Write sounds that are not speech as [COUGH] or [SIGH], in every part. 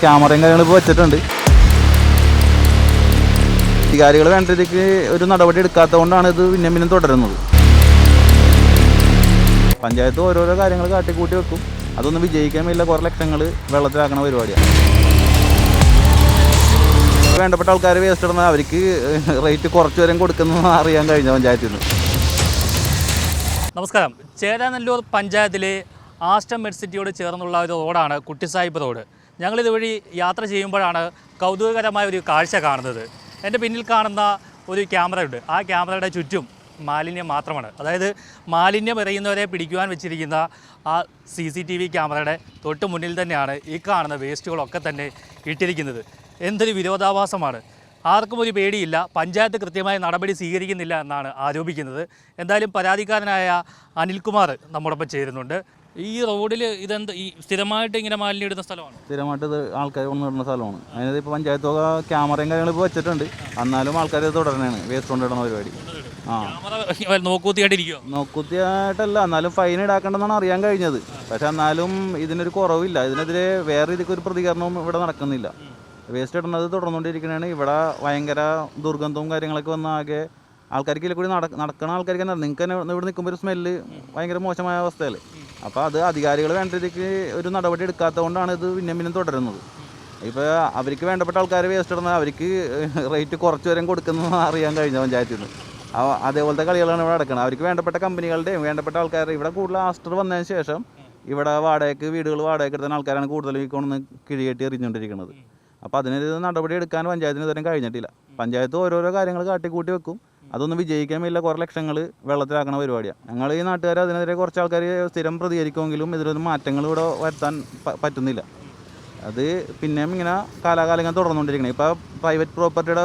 ക്യാമറയും കാര്യങ്ങളും ഇപ്പോൾ വെച്ചിട്ടുണ്ട്. അധികാരികൾ വേണ്ട രീതിക്ക് ഒരു നടപടി എടുക്കാത്ത കൊണ്ടാണ് ഇത് പിന്നെയും പിന്നെയും തുടരുന്നത്. പഞ്ചായത്ത് ഓരോരോ കാര്യങ്ങൾ കാട്ടിക്കൂട്ടി വെക്കും. അതൊന്നും വിജയിക്കാൻ വേണ്ടിയില്ല കുറേ ലക്ഷങ്ങൾ വെള്ളത്തിലാക്കണ പരിപാടിയാണ് വേണ്ടപ്പെട്ട ആൾക്കാർ വേസ്റ്റ് ഇടുന്ന അവർക്ക് റേറ്റ് കുറച്ച് വരെയും കൊടുക്കുന്ന അറിയാൻ കഴിഞ്ഞ പഞ്ചായത്തിൽ നിന്ന്. നമസ്കാരം. ചേരാനല്ലൂർ പഞ്ചായത്തിലെ ആസ്റ്റം മെഡ്സിറ്റിയോട് ചേർന്നുള്ള ഒരു റോഡാണ് കുട്ടിസാഹിബ് റോഡ്. ഞങ്ങളിതുവഴി യാത്ര ചെയ്യുമ്പോഴാണ് കൗതുകകരമായ ഒരു കാഴ്ച കാണുന്നത്. എന്റെ പിന്നിൽ കാണുന്ന ഒരു ക്യാമറയുണ്ട്. ആ ക്യാമറയുടെ ചുറ്റും മാലിന്യം മാത്രമാണ്. അതായത് മാലിന്യം എറിയുന്നവരെ പിടിക്കുവാൻ വെച്ചിരിക്കുന്ന ആ സി സി ടി വി ക്യാമറയുടെ തൊട്ട് മുന്നിൽ തന്നെയാണ് ഈ കാണുന്ന വേസ്റ്റുകളൊക്കെ തന്നെ ഇട്ടിരിക്കുന്നത്. എന്തൊരു വിരോധാഭാസമാണ്. ആർക്കും ഒരു പേടിയില്ല. പഞ്ചായത്ത് കൃത്യമായ നടപടി സ്വീകരിക്കുന്നില്ല എന്നാണ് ആരോപിക്കുന്നത്. എന്തായാലും പരാതിക്കാരനായ അനിൽകുമാർ നമ്മോടൊപ്പം ചേരുന്നുണ്ട്. ഈ റോഡിൽ ഇതെന്ത് ഈ സ്ഥിരമായിട്ട് ഇങ്ങനെ മാലിന്യം ഇടുന്ന സ്ഥലമാണ്? സ്ഥിരമായിട്ട് ഇത് ആൾക്കാർ ഇടുന്ന സ്ഥലമാണ്. അതിനകത്ത് ഇപ്പോൾ പഞ്ചായത്ത് തുക ക്യാമറയും കാര്യങ്ങളും ഇപ്പോൾ വെച്ചിട്ടുണ്ട്. എന്നാലും ആൾക്കാർ ഇത് തുടരണേണ്. വേസ്റ്റ് കൊണ്ടിടുന്ന പരിപാടി. ആ. ക്യാമറ നോക്കൂത്തിയായിട്ടിരിക്കുമോ നോക്കുത്തിയായിട്ടല്ല. എന്നാലും ഫൈൻ ഈടാക്കേണ്ടെന്നാണ് അറിയാൻ കഴിഞ്ഞത്. പക്ഷെ എന്നാലും ഇതിനൊരു കുറവില്ല. ഇതിനെതിരെ വേറെ രീതിക്ക് ഒരു പ്രതികരണവും ഇവിടെ നടക്കുന്നില്ല. വേസ്റ്റ് ഇടുന്നത് തുടർന്നുകൊണ്ടിരിക്കുന്നതാണ് ഇവിടെ ഭയങ്കര ദുർഗന്ധവും കാര്യങ്ങളൊക്കെ വന്ന ആകെ ആൾക്കാർക്ക് ഇല്ല കൂടി നടക്കണ നടക്കുന്ന ആൾക്കാർക്ക് തന്നെ. നിങ്ങൾക്ക് തന്നെ ഇവിടെ നിൽക്കുമ്പോൾ ഒരു സ്മെല്ല് ഭയങ്കര മോശമായ അവസ്ഥയല്ലേ? അപ്പോൾ അത് അധികാരികൾ വേണ്ട രീതിക്ക് ഒരു നടപടി എടുക്കാത്തത് കൊണ്ടാണ് ഇത് പിന്നെ പിന്നെ തുടരുന്നത്. ഇപ്പോൾ അവർക്ക് വേണ്ടപ്പെട്ട ആൾക്കാർ വേസ്റ്റ് ഇടുന്ന അവർക്ക് റേറ്റ് കുറച്ച് വരെയും കൊടുക്കുന്നതെന്ന് അറിയാൻ കഴിഞ്ഞ പഞ്ചായത്തിൽ നിന്ന്. അതേപോലത്തെ കളികളാണ് ഇവിടെ നടക്കുന്നത് അവർക്ക് വേണ്ടപ്പെട്ട കമ്പനികളുടെയും വേണ്ടപ്പെട്ട ആൾക്കാർ ഇവിടെ കൂടുതൽ ആസ്റ്റർ വന്നതിന് ശേഷം ഇവിടെ വാടകയ്ക്ക് വീടുകൾ വാടകയ്ക്ക് എടുത്ത ആൾക്കാരാണ് കൂടുതലും ഈ കൊണ്ടുവന്ന് കിഴിയേറ്റി എറിഞ്ഞുകൊണ്ടിരിക്കുന്നത്. അപ്പോൾ അതിനൊരു നടപടി എടുക്കാൻ പഞ്ചായത്തിന് ഇതുവരെ കഴിഞ്ഞിട്ടില്ല. പഞ്ചായത്ത് ഓരോരോ കാര്യങ്ങൾ കാട്ടിക്കൂട്ടി വെക്കും. അതൊന്നും വിജയിക്കാൻ വേണ്ടിയില്ല കുറേ ലക്ഷങ്ങൾ വെള്ളത്തിലാക്കണ പരിപാടിയാണ് ഞങ്ങൾ ഈ നാട്ടുകാർ അതിനെതിരെ കുറച്ച് ആൾക്കാർ സ്ഥിരം പ്രതികരിക്കുമെങ്കിലും ഇതിലൊരു മാറ്റങ്ങൾ ഇവിടെ വരുത്താൻ പറ്റുന്നില്ല. അത് പിന്നെയും ഇങ്ങനെ കാലാകാലങ്ങൾ തുടർന്നുകൊണ്ടിരിക്കണം. ഇപ്പോൾ പ്രൈവറ്റ് പ്രോപ്പർട്ടിയുടെ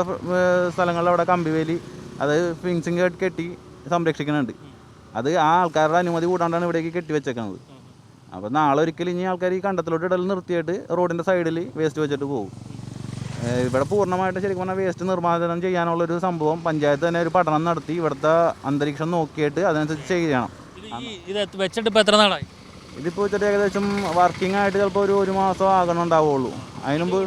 സ്ഥലങ്ങളിൽ അവിടെ കമ്പിവേലി അത് ഫിൻസിങ് കെട്ടി സംരക്ഷിക്കുന്നുണ്ട് അത് ആ ആൾക്കാരുടെ അനുമതി കൂടാണ്ടാണ് ഇവിടേക്ക് കെട്ടി വെച്ചേക്കുന്നത് അപ്പോൾ നാളെ ഒരിക്കലും ഇനി ആൾക്കാർ ഈ കണ്ടത്തിലോട്ട് ഇടൽ നിർത്തിയിട്ട് റോഡിന്റെ സൈഡിൽ വേസ്റ്റ് വെച്ചിട്ട് പോകും. ഇവിടെ പൂർണമായിട്ട് ശരിക്കും പറഞ്ഞാൽ വേസ്റ്റ് നിർമ്മാർജനം ചെയ്യാനുള്ള ഒരു സംഭവം. പഞ്ചായത്ത് തന്നെ ഒരു പഠനം നടത്തി ഇവിടുത്തെ അന്തരീക്ഷം നോക്കിയിട്ട് അതിനനുസരിച്ച് ചെയ്യണം. ഇത് വെച്ചിട്ട് ഇപ്പോൾ എത്ര നാളായി? ഇതിപ്പോൾ വെച്ചിട്ട് ഏകദേശം വർക്കിംഗ് ആയിട്ട് ചിലപ്പോൾ ഒരു ഒരു മാസം ആകണുണ്ടാവുള്ളൂ അതിന് മുമ്പ്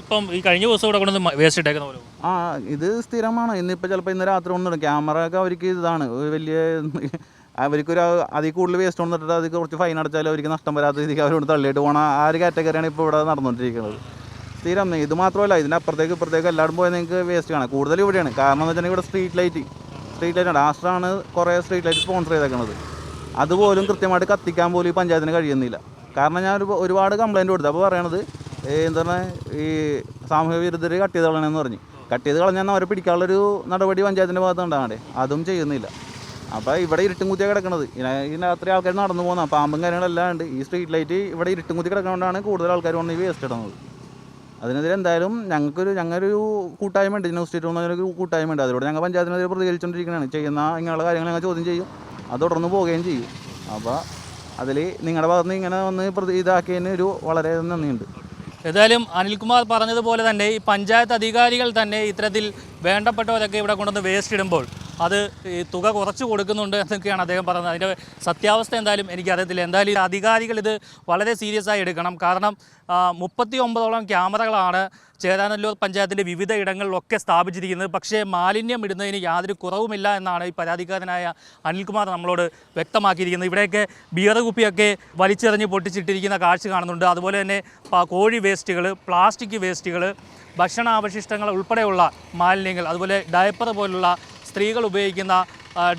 ഇപ്പം ഈ കഴിഞ്ഞ ദിവസം ഇവിടെ കൊണ്ടുവന്ന് വേസ്റ്റ് ഇട്ടേക്കുന്ന പോലെ. ആ ഇത് സ്ഥിരമാണ്. ഇന്നിപ്പോൾ ചിലപ്പോൾ ഇന്ന് രാത്രി കൊണ്ടിടും ക്യാമറ ഒക്കെ അവർക്ക് ഇതാണ്. ഒരു വലിയ [LAUGHS] അവർക്കൊരു അതിൽ കൂടുതൽ വേസ്റ്റ് കൊണ്ടിട്ട് അത് കുറച്ച് ഫൈൻ അടച്ചാലും അവർക്ക് നഷ്ടം വരാത്ത രീതിക്ക് അവരോട് തള്ളിയിട്ട് പോകണം ആ ഒരു കാറ്റഗറിയാണ് ഇപ്പോൾ ഇവിടെ നടന്നുകൊണ്ടിരിക്കുന്നത്. സ്ഥിരം ഇത് മാത്രമല്ല ഇതിനപ്പുറത്തേക്ക് ഇപ്പുറത്തേക്ക് എല്ലായിടും പോയാൽ നിങ്ങൾക്ക് വേസ്റ്റ് കാണാം. കൂടുതൽ ഇവിടെയാണ്. കാരണം എന്ന് വെച്ചിട്ടുണ്ടെങ്കിൽ ഇവിടെ സ്ട്രീറ്റ് ലൈറ്റ് സ്ട്രീറ്റ് ലൈറ്റ് ആണ് ആസ്ട്രാണ് കുറേ സ്ട്രീറ്റ് ലൈറ്റ് സ്പോൺസർ ചെയ്തേക്കുന്നത് അതുപോലും കൃത്യമായിട്ട് കത്തിക്കാൻ പോലും ഈ പഞ്ചായത്തിന് കഴിയുന്നില്ല. കാരണം ഞാൻ ഒരു ഒരുപാട് കംപ്ലൈന്റ് കൊടുത്തു. അപ്പോൾ പറയണത് എന്താണ് ഈ സാമൂഹ്യ വിരുദ്ധർ കട്ട് ചെയ്ത് കളയണമെന്ന് പറഞ്ഞു. കട്ട് ചെയ്ത് കളഞ്ഞാൽ അവരെ പിടിക്കാനുള്ളൊരു നടപടി പഞ്ചായത്തിന്റെ ഭാഗത്ത് ഉണ്ടാകണ്ടേ? അതും ചെയ്യുന്നില്ല. അപ്പോൾ ഇവിടെ ഇരുട്ടും കുത്തിയാണ് കിടക്കുന്നത് ഇതിന് രാത്രി ആൾക്കാർ നടന്നു പോകുന്ന പാമ്പും കാര്യങ്ങളെല്ലാം ഉണ്ട്. ഈ സ്ട്രീറ്റ് ലൈറ്റ് ഇവിടെ ഇരുട്ടും കുത്തി കിടക്കുന്നതുകൊണ്ടാണ് കൂടുതൽ ആൾക്കാർ വന്ന് ഈ വേസ്റ്റ് ഇടുന്നത്. അതിനെതിരെ എന്തായാലും ഞങ്ങൾക്കൊരു ഞങ്ങളൊരു കൂട്ടായ്മ ഉണ്ട് ന്യൂസ് സ്റ്റേറ്റ് എന്ന് പറഞ്ഞൊരു കൂട്ടായ്മ ഉണ്ട് അതിലൂടെ ഞങ്ങൾ പഞ്ചായത്തിനെതിരെ പ്രതികരിച്ചുകൊണ്ടിരിക്കുന്നതാണ് ചെയ്യുന്ന ഇങ്ങനെയുള്ള കാര്യങ്ങൾ ഞങ്ങൾ ചോദ്യം ചെയ്യും. അത് തുടർന്ന് പോവുകയും ചെയ്യും. അപ്പോൾ അതിൽ നിങ്ങളുടെ ഭാഗത്ത് നിന്ന് ഇങ്ങനെ വന്ന് പ്രതി ഇതാക്കിയതിന് ഒരു വളരെ നന്ദിയുണ്ട്. ഏതായാലും അനിൽകുമാർ പറഞ്ഞതുപോലെ തന്നെ ഈ പഞ്ചായത്ത് അധികാരികൾ തന്നെ ഇത്തരത്തിൽ വേണ്ടപ്പെട്ടവരൊക്കെ ഇവിടെ കൊണ്ടുവന്ന് വേസ്റ്റ് ഇടുമ്പോൾ അത് ഈ തുക കുറച്ച് കൊടുക്കുന്നുണ്ട് എന്നൊക്കെയാണ് അദ്ദേഹം പറയുന്നത്. അതിന്റെ സത്യാവസ്ഥ എന്തായാലും എനിക്കറിയത്തില്ല. എന്തായാലും അധികാരികൾ ഇത് വളരെ സീരിയസ് ആയി എടുക്കണം. കാരണം മുപ്പത്തി ഒമ്പതോളം ക്യാമറകളാണ് ചേരാനല്ലൂർ പഞ്ചായത്തിന്റെ വിവിധ ഇടങ്ങളിലൊക്കെ സ്ഥാപിച്ചിരിക്കുന്നത്. പക്ഷേ മാലിന്യം ഇടുന്നതിന് യാതൊരു കുറവുമില്ല എന്നാണ് ഈ പരാതിക്കാരനായ അനിൽകുമാർ നമ്മളോട് വ്യക്തമാക്കിയിരിക്കുന്നത്. ഇവിടെയൊക്കെ ബിയർ കുപ്പിയൊക്കെ വലിച്ചെറിഞ്ഞ് പൊട്ടിച്ചിട്ടിരിക്കുന്ന കാഴ്ച കാണുന്നുണ്ട്. അതുപോലെ തന്നെ കോഴി വേസ്റ്റുകൾ പ്ലാസ്റ്റിക് വേസ്റ്റുകൾ ഭക്ഷണാവശിഷ്ടങ്ങൾ ഉൾപ്പെടെയുള്ള മാലിന്യങ്ങൾ അതുപോലെ ഡയപ്പർ പോലുള്ള സ്ത്രീകൾ ഉപയോഗിക്കുന്ന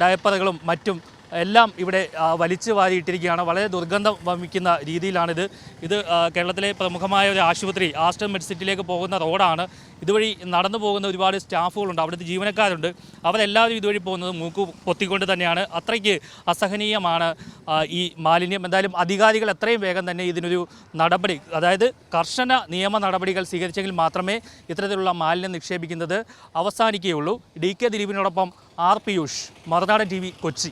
ഡയപ്പറുകളും മറ്റും എല്ലാം ഇവിടെ വലിച്ചു വാരിയിട്ടിരിക്കുകയാണ്. വളരെ ദുർഗന്ധം വമിക്കുന്ന രീതിയിലാണിത്. ഇത് കേരളത്തിലെ പ്രമുഖമായ ഒരു ആശുപത്രി ആസ്റ്റർ മെഡിസിറ്റിയിലേക്ക് പോകുന്ന റോഡാണ്. ഇതുവഴി നടന്നു പോകുന്ന ഒരുപാട് സ്റ്റാഫുകളുണ്ട്. അവിടുത്തെ ജീവനക്കാരുണ്ട്. അവരെല്ലാവരും ഇതുവഴി പോകുന്നത് മൂക്ക് പൊത്തിക്കൊണ്ട് തന്നെയാണ്. അത്രയ്ക്ക് അസഹനീയമാണ് ഈ മാലിന്യം. എന്തായാലും അധികാരികൾ എത്രയും വേഗം തന്നെ ഇതിനൊരു നടപടി അതായത് കർശന നിയമ നടപടികൾ സ്വീകരിച്ചെങ്കിൽ മാത്രമേ ഇത്തരത്തിലുള്ള മാലിന്യം നിക്ഷേപിക്കുന്നത് അവസാനിക്കുകയുള്ളൂ. ഡി കെ ദിലീപിനോടൊപ്പം ആർ പിയൂഷ് മറുനാടൻ ടി കൊച്ചി.